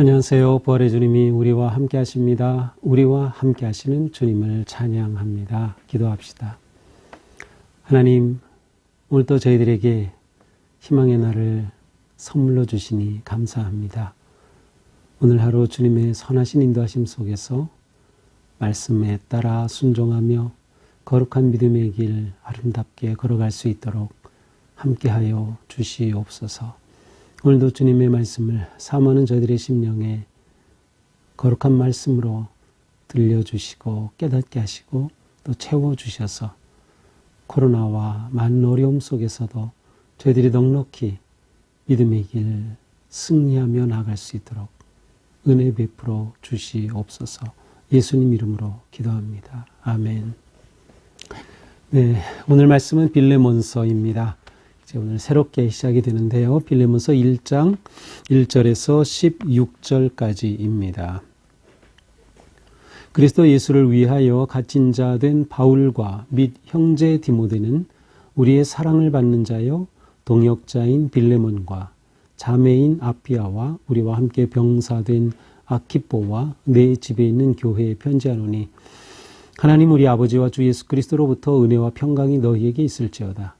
안녕하세요. 부활의 주님이 우리와 함께 하십니다. 우리와 함께 하시는 주님을 찬양합니다. 기도합시다. 하나님, 오늘도 저희들에게 희망의 날을 선물로 주시니 감사합니다. 오늘 하루 주님의 선하신 인도하심 속에서 말씀에 따라 순종하며 거룩한 믿음의 길 아름답게 걸어갈 수 있도록 함께하여 주시옵소서. 오늘도 주님의 말씀을 사모하는 저희들의 심령에 거룩한 말씀으로 들려주시고 깨닫게 하시고 또 채워주셔서 코로나와 많은 어려움 속에서도 저희들이 넉넉히 믿음의 길 승리하며 나갈 수 있도록 은혜 베풀어 주시옵소서 예수님 이름으로 기도합니다. 아멘. 네, 오늘 말씀은 빌레몬서입니다. 이제 오늘 새롭게 시작이 되는데요. 빌레몬서 1장 1절에서 16절까지입니다. 그리스도 예수를 위하여 갇힌 자 된 바울과 및 형제 디모데는 우리의 사랑을 받는 자요 동역자인 빌레몬과 자매인 아피아와 우리와 함께 병사된 아키뽀와 내 집에 있는 교회에 편지하노니 하나님 우리 아버지와 주 예수 그리스도로부터 은혜와 평강이 너희에게 있을지어다.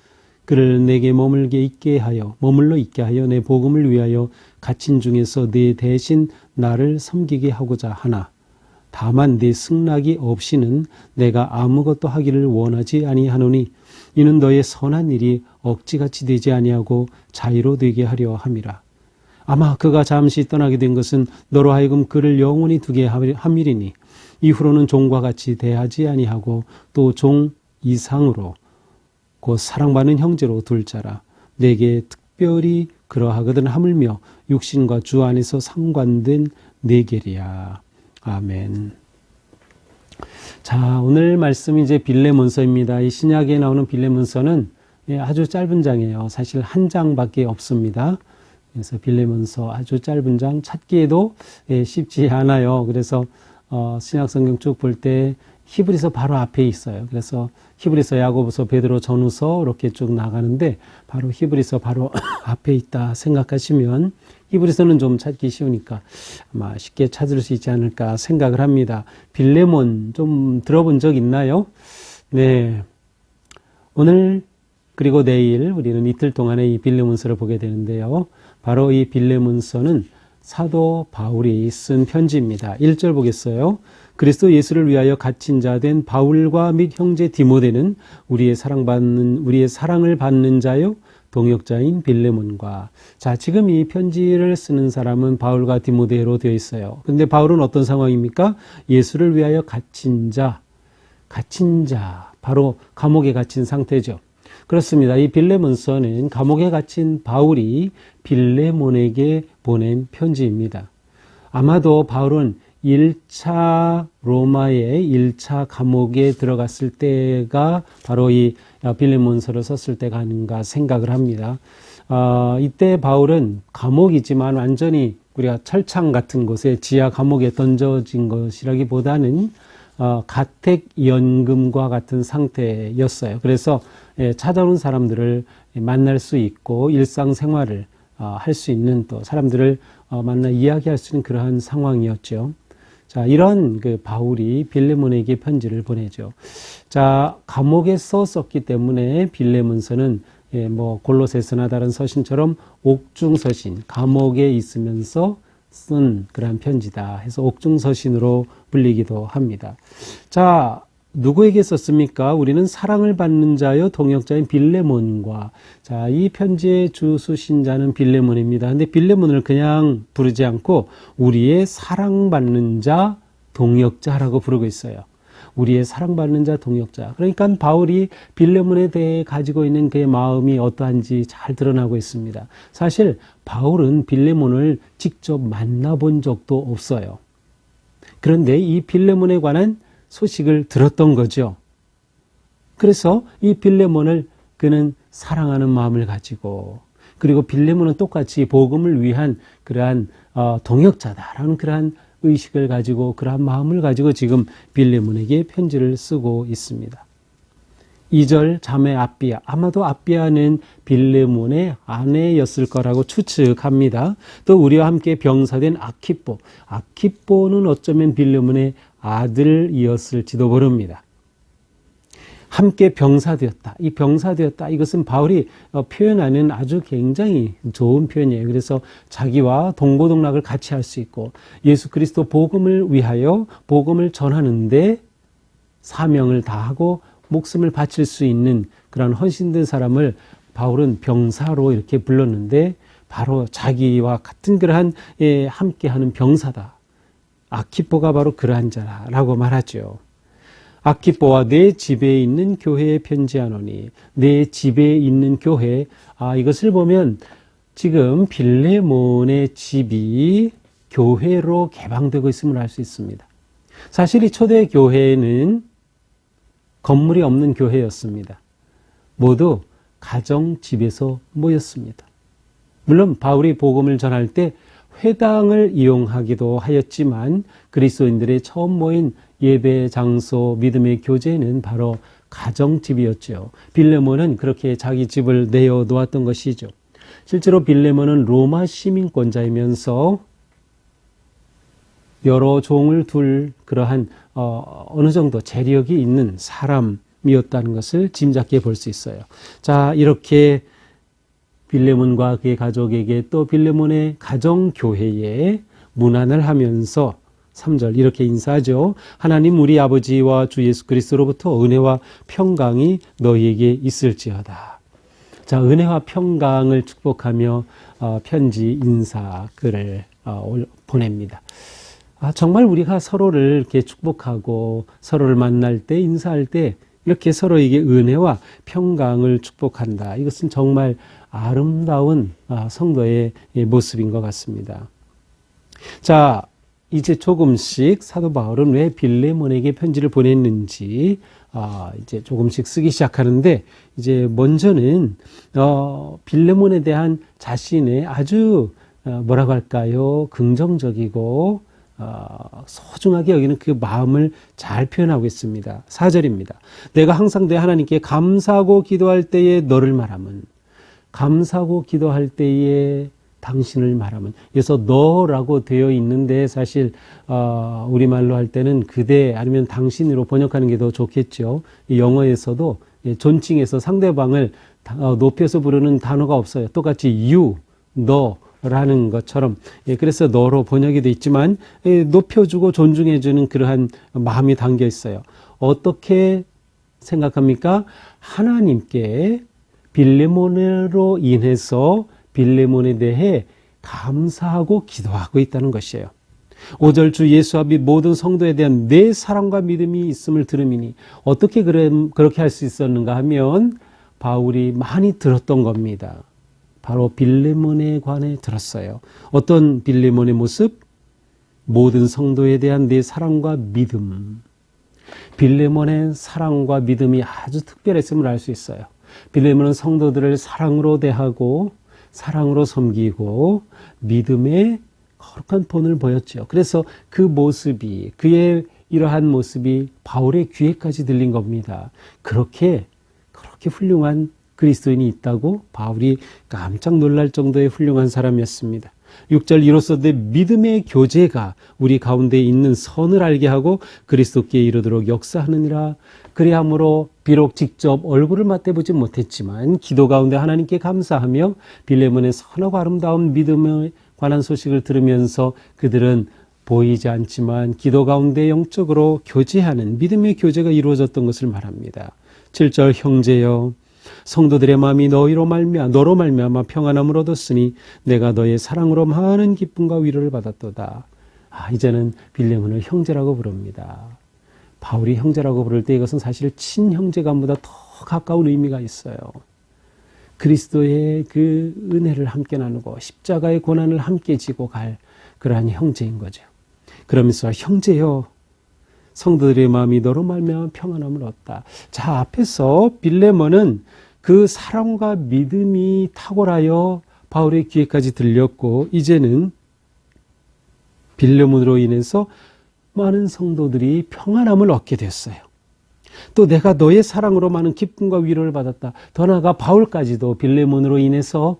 그를 내게 머물게 있게 하여 머물러 있게 하여 내 복음을 위하여 갇힌 중에서 내 대신 나를 섬기게 하고자 하나. 다만 내 승낙이 없이는 내가 아무것도 하기를 원하지 아니하노니 이는 너의 선한 일이 억지같이 되지 아니하고 자유로 되게 하려 함이라. 아마 그가 잠시 떠나게 된 것은 너로 하여금 그를 영원히 두게 함이리니 이후로는 종과 같이 대하지 아니하고 또 종 이상으로 곧 사랑받는 형제로 둘 자라 내게 특별히 그러하거든 하물며 육신과 주 안에서 상관된 내게리야. 아멘. 자, 오늘 말씀이 이제 빌레몬서입니다. 이 신약에 나오는 빌레몬서는 예, 아주 짧은 장이에요. 사실 한 장밖에 없습니다. 그래서 빌레몬서 아주 짧은 장 찾기에도 예, 쉽지 않아요. 그래서 어, 신약 성경 쭉 볼 때 히브리서 바로 앞에 있어요. 그래서 히브리서, 야고보서, 베드로, 전후서 이렇게 쭉 나가는데 바로 히브리서 바로 앞에 있다 생각하시면 히브리서는 좀 찾기 쉬우니까 아마 쉽게 찾을 수 있지 않을까 생각을 합니다. 빌레몬 좀 들어본 적 있나요? 네. 오늘 그리고 내일 우리는 이틀 동안에 이 빌레몬서를 보게 되는데요. 바로 이 빌레몬서는 사도 바울이 쓴 편지입니다. 1절 보겠어요. 그리스도 예수를 위하여 갇힌 자 된 바울과 및 형제 디모데는 우리의 사랑받는 우리의 사랑을 받는 자요 동역자인 빌레몬과 자 지금 이 편지를 쓰는 사람은 바울과 디모데로 되어 있어요. 근데 바울은 어떤 상황입니까? 예수를 위하여 갇힌 자 갇힌 자 바로 감옥에 갇힌 상태죠. 그렇습니다. 이 빌레몬서는 감옥에 갇힌 바울이 빌레몬에게 보낸 편지입니다. 아마도 바울은 1차 로마의 1차 감옥에 들어갔을 때가 바로 이 빌레몬서를 썼을 때가 아닌가 생각을 합니다. 어, 이때 바울은 감옥이지만 완전히 우리가 철창 같은 곳에 지하 감옥에 던져진 것이라기보다는 어, 가택연금과 같은 상태였어요. 그래서 예, 찾아오는 사람들을 만날 수 있고 일상생활을 어, 할수 있는 또 사람들을 어, 만나 이야기할 수 있는 그러한 상황이었죠. 자, 이런 그 바울이 빌레몬에게 편지를 보내죠. 자, 감옥에 썼었기 때문에 빌레몬서는 예, 뭐 골로새서나 다른 서신처럼 옥중 서신, 감옥에 있으면서 쓴 그러한 편지다 해서 옥중 서신으로 불리기도 합니다. 자, 누구에게 썼습니까? 우리는 사랑을 받는 자요 동역자인 빌레몬과 자, 이 편지의 주수 신 자는 빌레몬입니다. 근데 빌레몬을 그냥 부르지 않고 우리의 사랑받는 자 동역자라고 부르고 있어요. 우리의 사랑받는 자 동역자. 그러니까 바울이 빌레몬에 대해 가지고 있는 그의 마음이 어떠한지 잘 드러나고 있습니다. 사실 바울은 빌레몬을 직접 만나본 적도 없어요. 그런데 이 빌레몬에 관한 소식을 들었던 거죠. 그래서 이 빌레몬을 그는 사랑하는 마음을 가지고 그리고 빌레몬은 똑같이 복음을 위한 그러한 어, 동역자다라는 그러한 의식을 가지고 그러한 마음을 가지고 지금 빌레몬에게 편지를 쓰고 있습니다. 2절 자매 아비아 아마도 아비아는 빌레몬의 아내였을 거라고 추측합니다. 또 우리와 함께 병사된 아키뽀 아키뽀는 어쩌면 빌레몬의 아들이었을지도 모릅니다. 함께 병사되었다. 이 병사되었다. 이것은 바울이 어, 표현하는 아주 굉장히 좋은 표현이에요. 그래서 자기와 동고동락을 같이 할 수 있고 예수 그리스도 복음을 위하여 복음을 전하는데 사명을 다하고 목숨을 바칠 수 있는 그런 헌신된 사람을 바울은 병사로 이렇게 불렀는데 바로 자기와 같은 그러한 예, 함께하는 병사다. 아키포가 바로 그러한 자라고 말하죠. 아키포와 내 집에 있는 교회에 편지하노니 내 집에 있는 교회 아 이것을 보면 지금 빌레몬의 집이 교회로 개방되고 있음을 알 수 있습니다. 사실 이 초대 교회는 건물이 없는 교회였습니다. 모두 가정 집에서 모였습니다. 물론 바울이 복음을 전할 때 회당을 이용하기도 하였지만 그리스도인들의 처음 모인 예배 장소 믿음의 교제는 바로 가정집이었죠. 빌레몬은 그렇게 자기 집을 내어 놓았던 것이죠. 실제로 빌레몬은 로마 시민권자이면서 여러 종을 둘 그러한 어, 어느 정도 재력이 있는 사람이었다는 것을 짐작해 볼 수 있어요. 자, 이렇게 빌레몬과 그의 가족에게 또 빌레몬의 가정 교회에 문안을 하면서 3절 이렇게 인사하죠. 하나님 우리 아버지와 주 예수 그리스도로부터 은혜와 평강이 너희에게 있을지어다. 자, 은혜와 평강을 축복하며 어, 편지 인사 글을 어, 보냅니다. 아, 정말 우리가 서로를 이렇게 축복하고 서로를 만날 때 인사할 때 이렇게 서로에게 은혜와 평강을 축복한다. 이것은 정말 아름다운 아, 성도의 모습인 것 같습니다. 자, 이제 조금씩 사도 바울은 왜 빌레몬에게 편지를 보냈는지 아, 이제 조금씩 쓰기 시작하는데 이제 먼저는 어, 빌레몬에 대한 자신의 아주 어, 뭐라고 할까요? 긍정적이고 어, 소중하게 여기는 그 마음을 잘 표현하고 있습니다. 4절입니다. 내가 항상 내 하나님께 감사하고 기도할 때에 너를 말하면 감사하고 기도할 때에 당신을 말하면 그래서 너라고 되어 있는데 사실 어, 우리말로 할 때는 그대 아니면 당신으로 번역하는 게 더 좋겠죠. 영어에서도 존칭에서 상대방을 어, 높여서 부르는 단어가 없어요. 똑같이 you, 너 라는 것처럼 예, 그래서 너로 번역이 돼 있지만 예, 높여주고 존중해주는 그러한 마음이 담겨 있어요. 어떻게 생각합니까? 하나님께 빌레몬으로 인해서 빌레몬에 대해 감사하고 기도하고 있다는 것이에요. 5절 주 예수와 및 모든 성도에 대한 내 사랑과 믿음이 있음을 들음이니 어떻게 그렇게 할 수 있었는가 하면 바울이 많이 들었던 겁니다. 바로 빌레몬에 관해 들었어요. 어떤 빌레몬의 모습? 모든 성도에 대한 내 사랑과 믿음. 빌레몬의 사랑과 믿음이 아주 특별했음을 알 수 있어요. 빌레몬은 성도들을 사랑으로 대하고 사랑으로 섬기고 믿음의 거룩한 본을 보였죠. 그래서 그 모습이 그의 이러한 모습이 바울의 귀에까지 들린 겁니다. 그렇게 그렇게 훌륭한 그리스도인이 있다고 바울이 깜짝 놀랄 정도의 훌륭한 사람이었습니다. 6절 이로써 내 믿음의 교제가 우리 가운데 있는 선을 알게 하고 그리스도께 이르도록 역사하느니라 그리함으로 비록 직접 얼굴을 맞대보지 못했지만 기도 가운데 하나님께 감사하며 빌레몬의 선하고 아름다운 믿음에 관한 소식을 들으면서 그들은 보이지 않지만 기도 가운데 영적으로 교제하는 믿음의 교제가 이루어졌던 것을 말합니다. 7절 형제여 성도들의 마음이 너희로 말미암아 너로 말미암아 평안함을 얻었으니 내가 너의 사랑으로 많은 기쁨과 위로를 받았도다. 아, 이제는 빌레몬을 형제라고 부릅니다. 바울이 형제라고 부를 때 이것은 사실 친형제감보다 더 가까운 의미가 있어요. 그리스도의 그 은혜를 함께 나누고 십자가의 고난을 함께 지고 갈 그러한 형제인 거죠. 그러면서 형제여 성도들의 마음이 너로 말미암아 평안함을 얻다. 자 앞에서 빌레몬은 그 사랑과 믿음이 탁월하여 바울의 귀에까지 들렸고 이제는 빌레몬으로 인해서 많은 성도들이 평안함을 얻게 됐어요. 또 내가 너의 사랑으로 많은 기쁨과 위로를 받았다. 더 나아가 바울까지도 빌레몬으로 인해서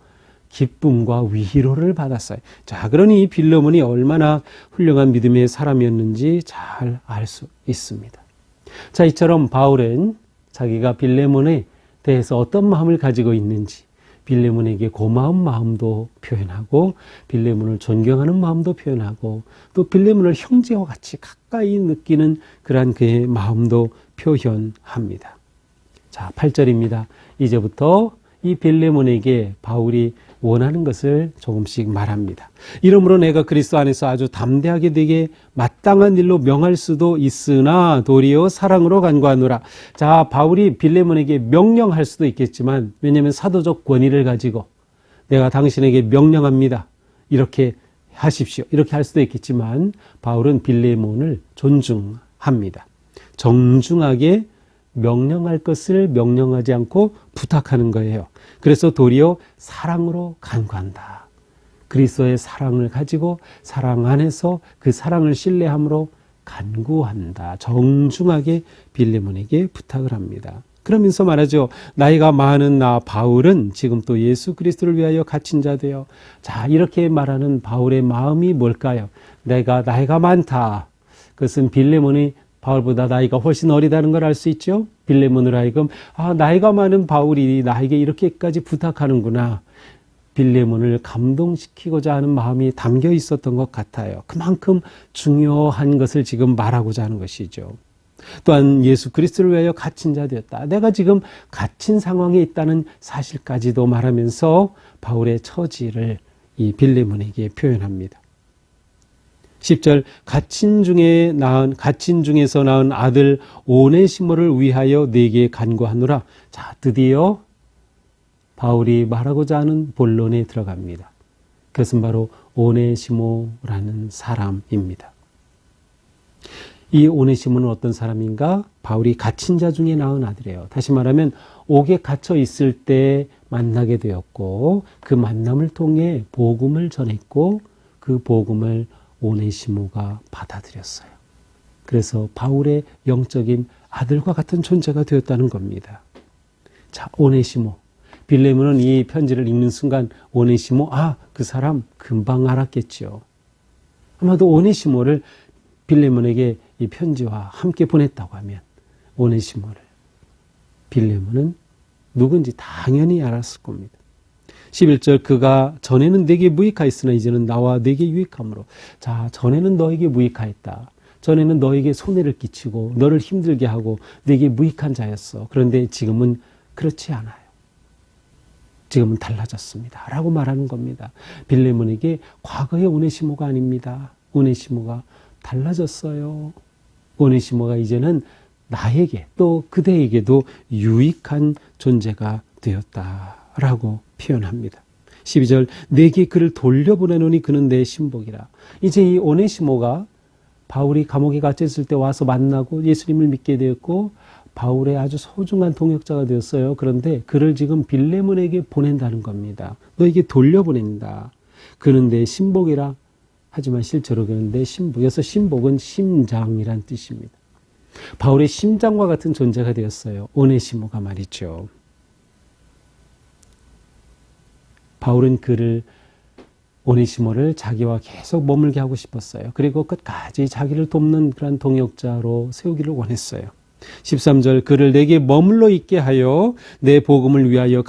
기쁨과 위로를 받았어요. 자, 그러니 빌레몬이 얼마나 훌륭한 믿음의 사람이었는지 잘 알 수 있습니다. 자, 이처럼 바울은 자기가 빌레몬에 대해서 어떤 마음을 가지고 있는지 빌레몬에게 고마운 마음도 표현하고 빌레몬을 존경하는 마음도 표현하고 또 빌레몬을 형제와 같이 가까이 느끼는 그러한 그의 마음도 표현합니다. 자, 8절입니다. 이제부터 이 빌레몬에게 바울이 원하는 것을 조금씩 말합니다. 이러므로 내가 그리스도 안에서 아주 담대하게 되게 마땅한 일로 명할 수도 있으나 도리어 사랑으로 간구하노라. 자, 바울이 빌레몬에게 명령할 수도 있겠지만 왜냐하면 사도적 권위를 가지고 내가 당신에게 명령합니다. 이렇게 하십시오. 이렇게 할 수도 있겠지만 바울은 빌레몬을 존중합니다. 정중하게 명령할 것을 명령하지 않고 부탁하는 거예요. 그래서 도리어 사랑으로 간구한다. 그리스도의 사랑을 가지고 사랑 안에서 그 사랑을 신뢰함으로 간구한다. 정중하게 빌레몬에게 부탁을 합니다. 그러면서 말하죠. 나이가 많은 나 바울은 지금 또 예수 그리스도를 위하여 갇힌 자 되어 자 이렇게 말하는 바울의 마음이 뭘까요? 내가 나이가 많다. 그것은 빌레몬이 바울보다 나이가 훨씬 어리다는 걸 알 수 있죠. 빌레몬으로 하여금 아 나이가 많은 바울이 나에게 이렇게까지 부탁하는구나. 빌레몬을 감동시키고자 하는 마음이 담겨 있었던 것 같아요. 그만큼 중요한 것을 지금 말하고자 하는 것이죠. 또한 예수 그리스도를 위하여 갇힌 자 되었다. 내가 지금 갇힌 상황에 있다는 사실까지도 말하면서 바울의 처지를 이 빌레몬에게 표현합니다. 10절 갇힌 중에 낳은 갇힌 중에서 낳은 아들 오네시모를 위하여 내게 간구하노라. 자, 드디어 바울이 말하고자 하는 본론에 들어갑니다. 그것은 바로 오네시모라는 사람입니다. 이 오네시모는 어떤 사람인가? 바울이 갇힌 자 중에 낳은 아들이에요. 다시 말하면 옥에 갇혀 있을 때 만나게 되었고 그 만남을 통해 복음을 전했고 그 복음을 오네시모가 받아들였어요. 그래서 바울의 영적인 아들과 같은 존재가 되었다는 겁니다. 자, 오네시모. 빌레몬은 이 편지를 읽는 순간 오네시모, 아, 그 사람 금방 알았겠죠. 아마도 오네시모를 빌레몬에게 이 편지와 함께 보냈다고 하면 오네시모를 빌레몬은 누군지 당연히 알았을 겁니다. 11절 그가 전에는 내게 무익하였으나 이제는 나와 내게 유익함으로 자 전에는 너에게 무익하였다. 전에는 너에게 손해를 끼치고 너를 힘들게 하고 내게 무익한 자였어. 그런데 지금은 그렇지 않아요. 지금은 달라졌습니다. 라고 말하는 겁니다. 빌레몬에게 과거의 오네시모가 아닙니다. 오네시모가 달라졌어요. 오네시모가 이제는 나에게 또 그대에게도 유익한 존재가 되었다 라고 표현합니다. 12절 내게 그를 돌려보내노니 그는 내 신복이라. 이제 이 오네시모가 바울이 감옥에 갇혀 있을 때 와서 만나고 예수님을 믿게 되었고 바울의 아주 소중한 동역자가 되었어요. 그런데 그를 지금 빌레몬에게 보낸다는 겁니다. 너에게 돌려보낸다. 그는 내 신복이라 하지만 실제로 그는 내 신복. 여기서 신복은 심장이란 뜻입니다. 바울의 심장과 같은 존재가 되었어요. 오네시모가 말이죠. 바울은 그를 오네시모를 자기와 계속 머물게 하고 싶었어요. 그리고 끝까지 자기를 돕는 그런 동역자로 세우기를 원했어요. 13절 그를 내게 머물러 있게 하여 내 복음을 위하여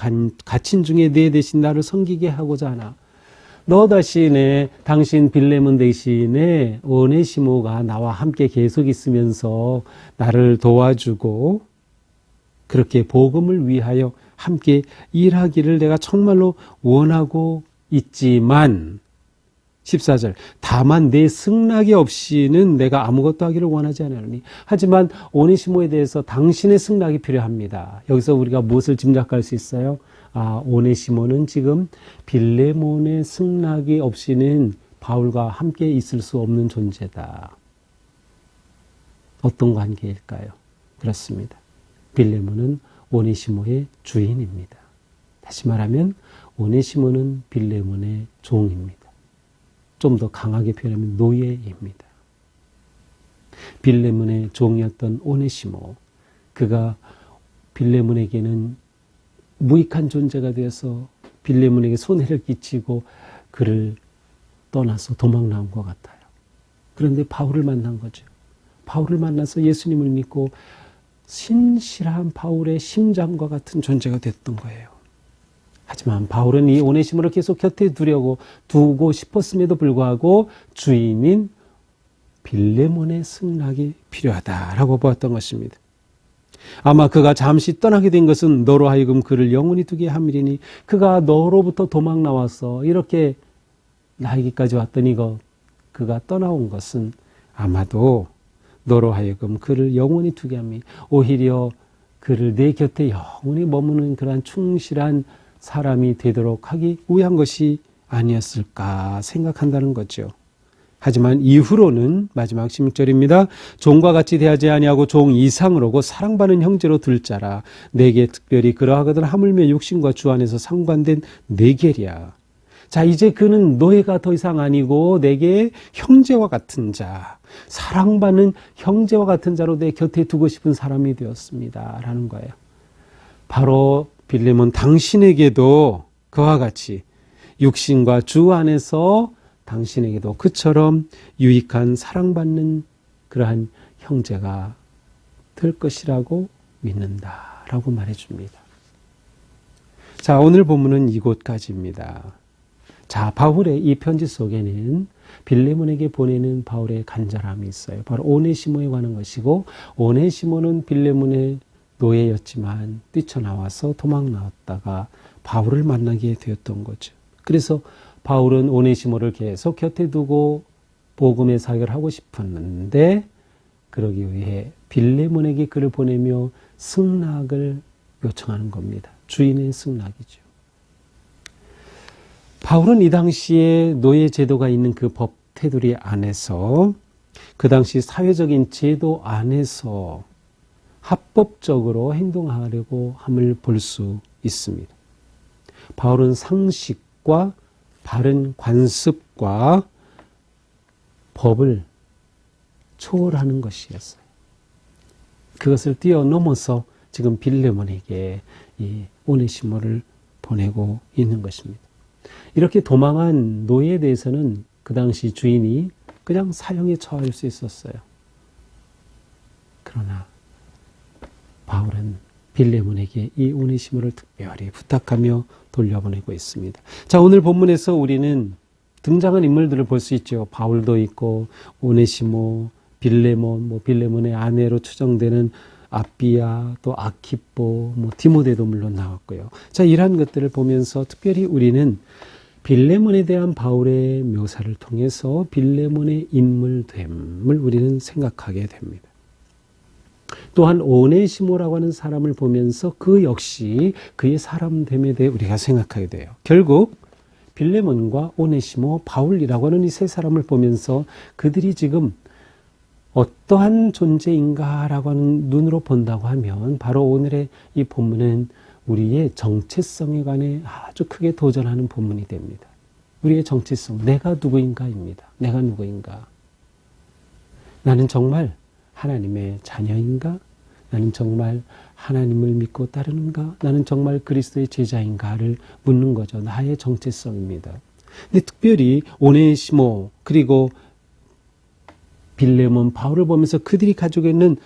갇힌 중에 내 대신 나를 섬기게 하고자 하나. 너 대신에 당신 빌레몬 대신에 오네시모가 나와 함께 계속 있으면서 나를 도와주고 그렇게 복음을 위하여 함께 일하기를 내가 정말로 원하고 있지만 14절 다만 내 승낙이 없이는 내가 아무것도 하기를 원하지 않으니 하지만 오네시모에 대해서 당신의 승낙이 필요합니다. 여기서 우리가 무엇을 짐작할 수 있어요? 아, 오네시모는 지금 빌레몬의 승낙이 없이는 바울과 함께 있을 수 없는 존재다. 어떤 관계일까요? 그렇습니다. 빌레몬은 오네시모의 주인입니다. 다시 말하면 오네시모는 빌레몬의 종입니다. 좀 더 강하게 표현하면 노예입니다. 빌레몬의 종이었던 오네시모, 그가 빌레몬에게는 무익한 존재가 되어서 빌레몬에게 손해를 끼치고 그를 떠나서 도망 나온 것 같아요. 그런데 바울을 만난 거죠. 바울을 만나서 예수님을 믿고 신실한 바울의 심장과 같은 존재가 됐던 거예요. 하지만 바울은 이 오네시모를 계속 곁에 두려고 두고 싶었음에도 불구하고 주인인 빌레몬의 승낙이 필요하다라고 보았던 것입니다. 아마 그가 잠시 떠나게 된 것은 너로 하여금 그를 영원히 두게 함이리니 그가 너로부터 도망 나와서 이렇게 나에게까지 왔더니 거 그가 떠나온 것은 아마도 너로 하여금 그를 영원히 두게 함이 오히려 그를 내 곁에 영원히 머무는 그러한 충실한 사람이 되도록 하기 위한 것이 아니었을까 생각한다는 거죠. 하지만 이후로는 마지막 16절입니다. 종과 같이 대하지 아니하고 종 이상으로고 사랑받는 형제로 들 자라 내게 특별히 그러하거든 하물며 육신과 주 안에서 상관된 내계랴. 자 이제 그는 노예가 더 이상 아니고 내게 형제와 같은 자, 사랑받는 형제와 같은 자로 내 곁에 두고 싶은 사람이 되었습니다 라는 거예요. 바로 빌레몬 당신에게도 그와 같이 육신과 주 안에서 당신에게도 그처럼 유익한 사랑받는 그러한 형제가 될 것이라고 믿는다 라고 말해줍니다. 자, 오늘 본문은 이곳까지입니다. 자, 바울의 이 편지 속에는 빌레몬에게 보내는 바울의 간절함이 있어요. 바로 오네시모에 관한 것이고 오네시모는 빌레몬의 노예였지만 뛰쳐나와서 도망 나왔다가 바울을 만나게 되었던 거죠. 그래서 바울은 오네시모를 계속 곁에 두고 복음의 사역을 하고 싶었는데 그러기 위해 빌레몬에게 글을 보내며 승낙을 요청하는 겁니다. 주인의 승낙이죠. 바울은 이 당시에 노예 제도가 있는 그 법 테두리 안에서 그 당시 사회적인 제도 안에서 합법적으로 행동하려고 함을 볼 수 있습니다. 바울은 상식과 바른 관습과 법을 초월하는 것이었어요. 그것을 뛰어넘어서 지금 빌레몬에게 이 오네시모를 보내고 있는 것입니다. 이렇게 도망한 노예에 대해서는 그 당시 주인이 그냥 사형에 처할 수 있었어요. 그러나 바울은 빌레몬에게 이 오네시모를 특별히 부탁하며 돌려보내고 있습니다. 자, 오늘 본문에서 우리는 등장한 인물들을 볼 수 있죠. 바울도 있고 오네시모, 빌레몬, 뭐 빌레몬의 아내로 추정되는 아비아, 또 아키포, 뭐 디모데도 물론 나왔고요. 자, 이러한 것들을 보면서 특별히 우리는 빌레몬에 대한 바울의 묘사를 통해서 빌레몬의 인물됨을 우리는 생각하게 됩니다. 또한 오네시모라고 하는 사람을 보면서 그 역시 그의 사람됨에 대해 우리가 생각하게 돼요. 결국 빌레몬과 오네시모, 바울이라고 하는 이 세 사람을 보면서 그들이 지금 어떠한 존재인가라고 하는 눈으로 본다고 하면 바로 오늘의 이 본문은 우리의 정체성에 관해 아주 크게 도전하는 본문이 됩니다. 우리의 정체성, 내가 누구인가입니다. 내가 누구인가. 나는 정말 하나님의 자녀인가? 나는 정말 하나님을 믿고 따르는가? 나는 정말 그리스도의 제자인가를 묻는 거죠. 나의 정체성입니다. 근데 특별히 오네시모 그리고 빌레몬 바울을 보면서 그들이 가지고 있는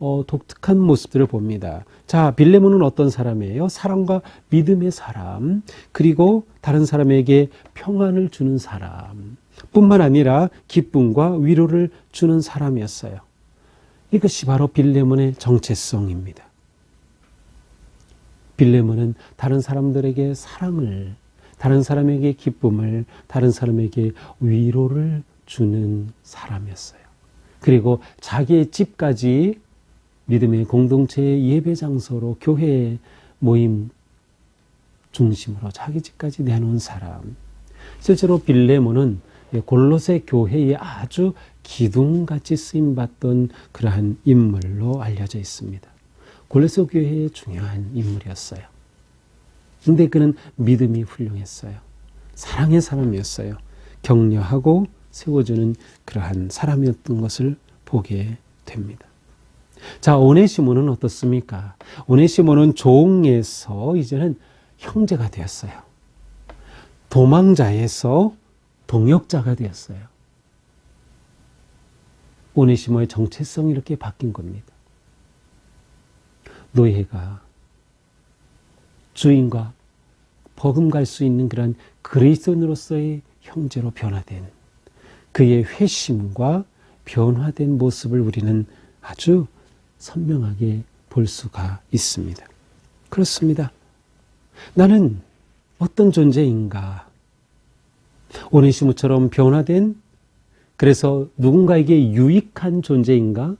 어, 독특한 모습들을 봅니다. 자, 빌레몬은 어떤 사람이에요? 사랑과 믿음의 사람, 그리고 다른 사람에게 평안을 주는 사람, 뿐만 아니라 기쁨과 위로를 주는 사람이었어요. 이것이 바로 빌레몬의 정체성입니다. 빌레몬은 다른 사람들에게 사랑을, 다른 사람에게 기쁨을, 다른 사람에게 위로를 주는 사람이었어요. 그리고 자기의 집까지 믿음의 공동체의 예배 장소로 교회 모임 중심으로 자기 집까지 내놓은 사람. 실제로 빌레몬은 골로새 교회에 아주 기둥같이 쓰임받던 그러한 인물로 알려져 있습니다. 골로새 교회의 중요한 인물이었어요. 근데 그는 믿음이 훌륭했어요. 사랑의 사람이었어요. 격려하고 세워주는 그러한 사람이었던 것을 보게 됩니다. 자, 오네시모는 어떻습니까? 오네시모는 종에서 이제는 형제가 되었어요. 도망자에서 동역자가 되었어요. 오네시모의 정체성이 이렇게 바뀐 겁니다. 노예가 주인과 버금갈 수 있는 그런 그리스도인으로서의 형제로 변화된 그의 회심과 변화된 모습을 우리는 아주 선명하게 볼 수가 있습니다. 그렇습니다. 나는 어떤 존재인가? 오네시모처럼 변화된 그래서 누군가에게 유익한 존재인가?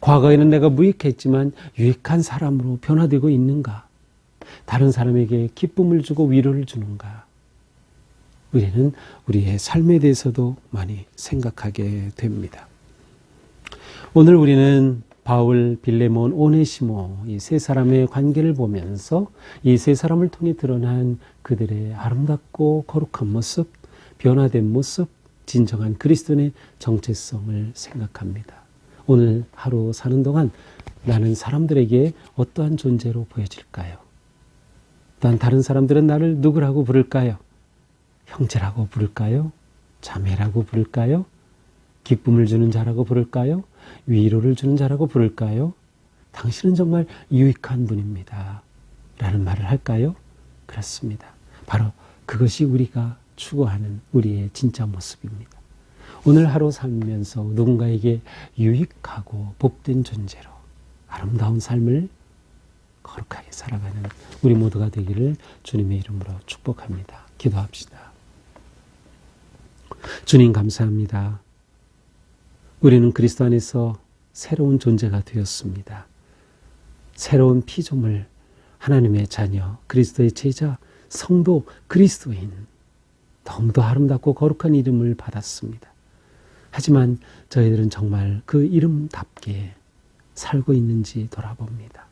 과거에는 내가 무익했지만 유익한 사람으로 변화되고 있는가? 다른 사람에게 기쁨을 주고 위로를 주는가? 우리는 우리의 삶에 대해서도 많이 생각하게 됩니다. 오늘 우리는 바울, 빌레몬, 오네시모 이 세 사람의 관계를 보면서 이 세 사람을 통해 드러난 그들의 아름답고 거룩한 모습, 변화된 모습, 진정한 그리스도의 정체성을 생각합니다. 오늘 하루 사는 동안 나는 사람들에게 어떠한 존재로 보여질까요? 또한 다른 사람들은 나를 누구라고 부를까요? 형제라고 부를까요? 자매라고 부를까요? 기쁨을 주는 자라고 부를까요? 위로를 주는 자라고 부를까요? 당신은 정말 유익한 분입니다. 라는 말을 할까요? 그렇습니다. 바로 그것이 우리가 추구하는 우리의 진짜 모습입니다. 오늘 하루 살면서 누군가에게 유익하고 복된 존재로 아름다운 삶을 거룩하게 살아가는 우리 모두가 되기를 주님의 이름으로 축복합니다. 기도합시다. 주님 감사합니다. 우리는 그리스도 안에서 새로운 존재가 되었습니다. 새로운 피조물, 하나님의 자녀, 그리스도의 제자, 성도, 그리스도인, 너무도 아름답고 거룩한 이름을 받았습니다. 하지만 저희들은 정말 그 이름답게 살고 있는지 돌아봅니다.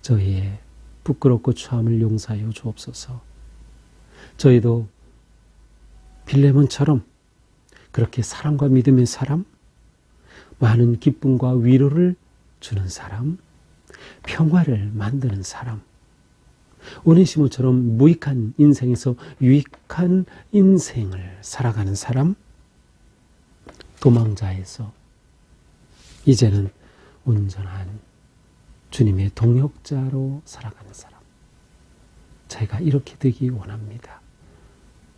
저희의 부끄럽고 추함을 용서하여 주옵소서. 저희도 빌레몬처럼 그렇게 사랑과 믿음의 사람, 많은 기쁨과 위로를 주는 사람, 평화를 만드는 사람, 오네시모처럼 무익한 인생에서 유익한 인생을 살아가는 사람, 도망자에서 이제는 온전한 주님의 동역자로 살아가는 사람. 제가 이렇게 되기 원합니다.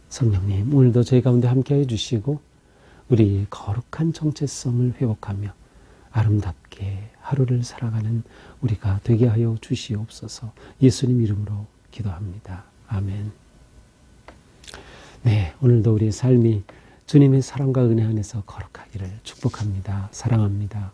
성령님, 오늘도 저희 가운데 함께 해주시고, 우리 거룩한 정체성을 회복하며 아름답게 하루를 살아가는 우리가 되게 하여 주시옵소서 예수님 이름으로 기도합니다. 아멘. 네, 오늘도 우리의 삶이 주님의 사랑과 은혜 안에서 거룩하기를 축복합니다. 사랑합니다.